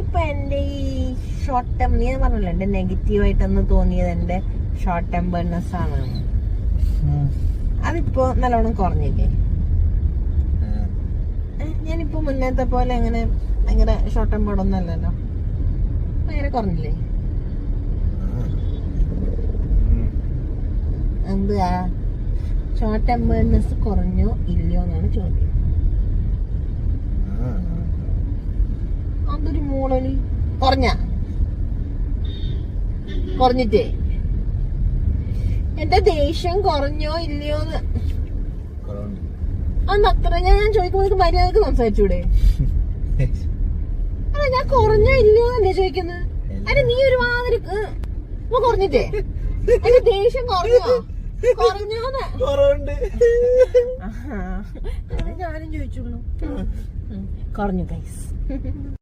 ഇപ്പൊ എന്റെ ഈ ഷോർട്ട് ടേം നീ പറഞ്ഞല്ലോ? എന്റെ നെഗറ്റീവ് ആയിട്ടൊന്ന് തോന്നിയത് എന്റെ ഷോർട്ട് ടെമ്പേർനെസ് ആണ്. അതിപ്പോ നല്ലോണം കുറഞ്ഞില്ലേ? ഞാനിപ്പോ മുന്നത്തെ പോലെ അങ്ങനെ ഭയങ്കര ഷോർട്ട് ടെമ്പേർഡ് ഒന്നും അല്ലല്ലോ. ഭയങ്കര കുറഞ്ഞില്ലേ? ഉം. ഷോർട്ട് ടെമ്പേർഡ്നെസ് കുറഞ്ഞോ ഇല്ലയോ എന്നാണ് ചോദ്യം. അതൊരു മൂളലി കുറഞ്ഞ. കുറഞ്ഞിട്ടേ. എന്റെ ദേഷ്യം കുറഞ്ഞോ ഇല്ലയോന്ന്. അന്ന് അത്ര? ഞാൻ ഞാൻ ചോദിക്കുമ്പോൾ മര്യാദയ്ക്ക് സംസാരിച്ചൂടെ? അല്ല ഞാൻ കുറഞ്ഞോ ഇല്ലയോ എന്നല്ലേ ചോദിക്കുന്നത് അല്ല നീ ഒരു മാതിരി കുറഞ്ഞിട്ടേ? എന്റെ ദേഷ്യം കുറഞ്ഞോ? കുറവുണ്ട്. ഞാനും ചോദിച്ചുള്ളൂ. കുറഞ്ഞു ഗൈസ്